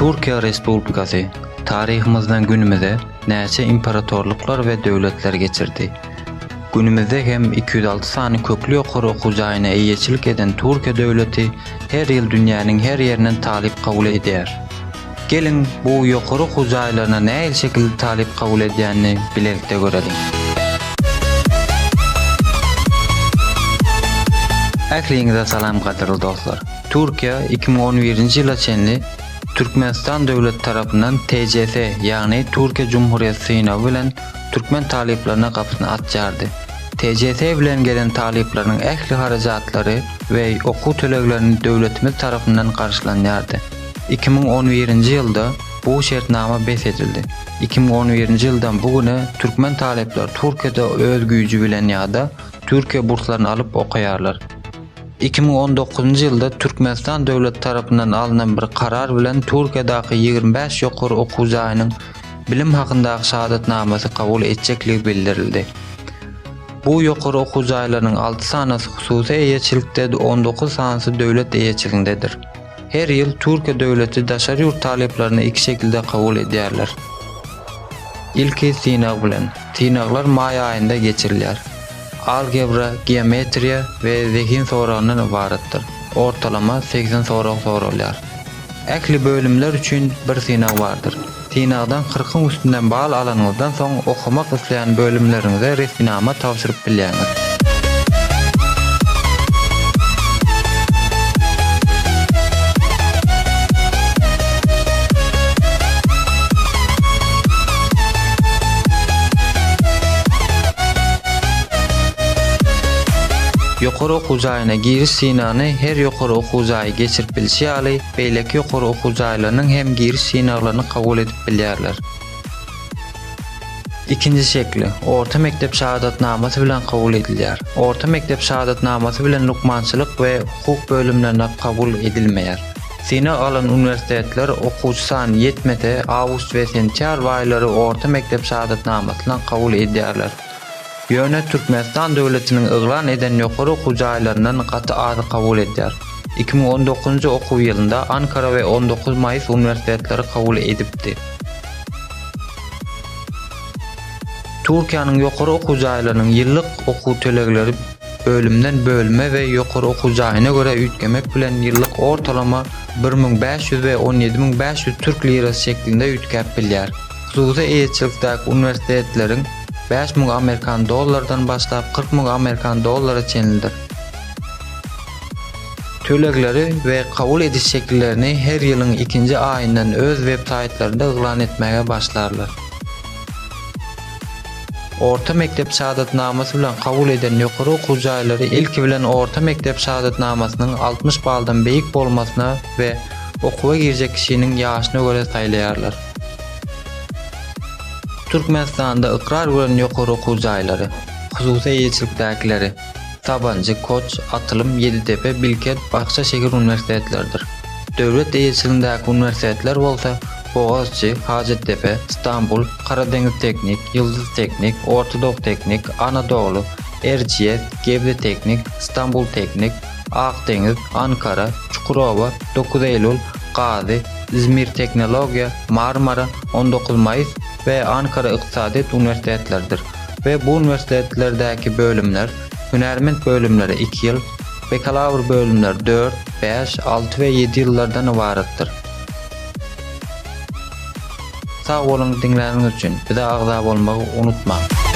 Türkiye Respublikası tarihimizden günümüze näçe imparatorluklar ve devletler geçirdi. Günümüzde hem 206 sany köklü ýokary okuw jaýyna eýeçilik eden Türkiye döwleti her ýyl dünýäniň her ýerinden talip kabul edýär. Gelin bu ýokary okuw jaýlaryna näil şekilde talip kabul edýänini bilelikde görelim. Ähliňize salam gaderli dostlar. Türkiýe 2011-nji ýyla çenli Türkmenistan döwleti tarapyndan TCS ýagny Türkiýe Cumhuriyeti synawy bilen Türkmen taliplerine kapısını açardı. TCS bilen gelen taliplerin ehli haracatlary ve okuw töleglerini döwletimiz tarapyndan karşılanýardy. 2011-nji ýylda bu şertnama bes edildi. 2011-nji ýyldan bugüne Türkmen talipler Türkiýede öz güýji bilen ýa-da Türkiýe burslaryny alyp okuýarlar. 2019 ýylda Türkmenistan döwleti tarapyndan alynan bir karar bilen Türkiýedaky 25 ýokary okuw jaýynyň bilim hakyndaky şahadatnamasy kabul etjekligi bildirildi. Bu ýokary okuw jaýlarynyň 6 sanasy hususy eýeçilikde 19 sanasy döwlet eýeçiligindedir. Her ýyl Türkiýe döwleti daşary ýurt taliplerini iki şekilde kabul edýärler. İlki sinag bilen. Sinaglar may aýynda geçirilýär. Algebra, geometriya we zehin soragynyň ibaratdyr. Ortalama 80 sorag sorulýar. Äkli bölümler üçin bir sinag bardyr. Sinagdan 40 üstünden bal alanyňyzdan soň okumak isleýän bölümleriňize resminama tapşyryp bilýäňiz. Okuw jaýyna giriş sinany her ýokary okuw jaýy geçirip bilşi ýaly beýleki ýokary okuw jaýlarynyň hem giriş sinaglaryny kabul edip bilýärler. İkinji şekli, orta mektep şahadatnamasy bilen kabul edilýär. Orta mektep şahadatnamasy bilen lukmançylyk we hukuk bölümlerine kabul edilmeýär. Sina alan universitetler okuwçy sany ýetmede awgust we sentýar waýlary orta mektep şahadatnamasyna kabul edýärler. Ýöne Türkmenistan döwletiniň yglan eden ýokary okuw jaýlaryndan gaty ady kabul edýär. 2019-njy okuw ýylynda Ankara we 19 Mayys universitetleri kabul edipdi. Türkiýanyň ýokary okuw jaýlarynyň ýyllyk okuw bölümden bölüme we ýokary okuw jaýyna görä üýtgemek bilen ýyllyk ortalama 1500 we 17500 türk lirasy şeklinde üýtgäp bilýär. Hususy eýetçilikdäki universitetleriň 5000 Amerikan dollardan başlap 40 000 Amerikan dollara çenildir. Tölegleri ve kabul ediş şekillerini her ikinci ayından öz web saytlarında ılan etmeye başlarlar. Orta mektep şahadatnamasy bilen kabul eden ýokary okuw jaýlary ilki bilen orta mektep şahadatnamasynyň 60 baldan beýik bolmasyna we okuwa girjek kişiniň ýaşyna göre saýlaýarlar. Türkmenistanda ıkrar gören ýokary okuw jaýlary, hususy eýeçilikdäkileri Sabancı, Koç, Atılım, Yeditepe, Bilket, Bahçeşehir universitetleridir. Döwlet eýeçiligindäki universitetler bolsa Boğazçı, Hacettepe, İstanbul, Karadeniz Teknik, Yıldız Teknik, Ortodok Teknik, Anadolu, Erciyes, Gebze Teknik, İstanbul Teknik, Akdeniz, Ankara, Çukurova, 9 Eylül, Gazi, İzmir Teknologiya, Marmara, 19 Mayıs ve Ankara Iqtisadiyet Üniversitetleridir. Ve bu üniversitetlerdeki bölümler, hünermend bölümleri 2 yıl, bakalavr bölümler 4, 5, 6 ve 7 yıllardan ibarettir. Sağ olun dinleriniz için. Bir de ağza olmayı unutmayın.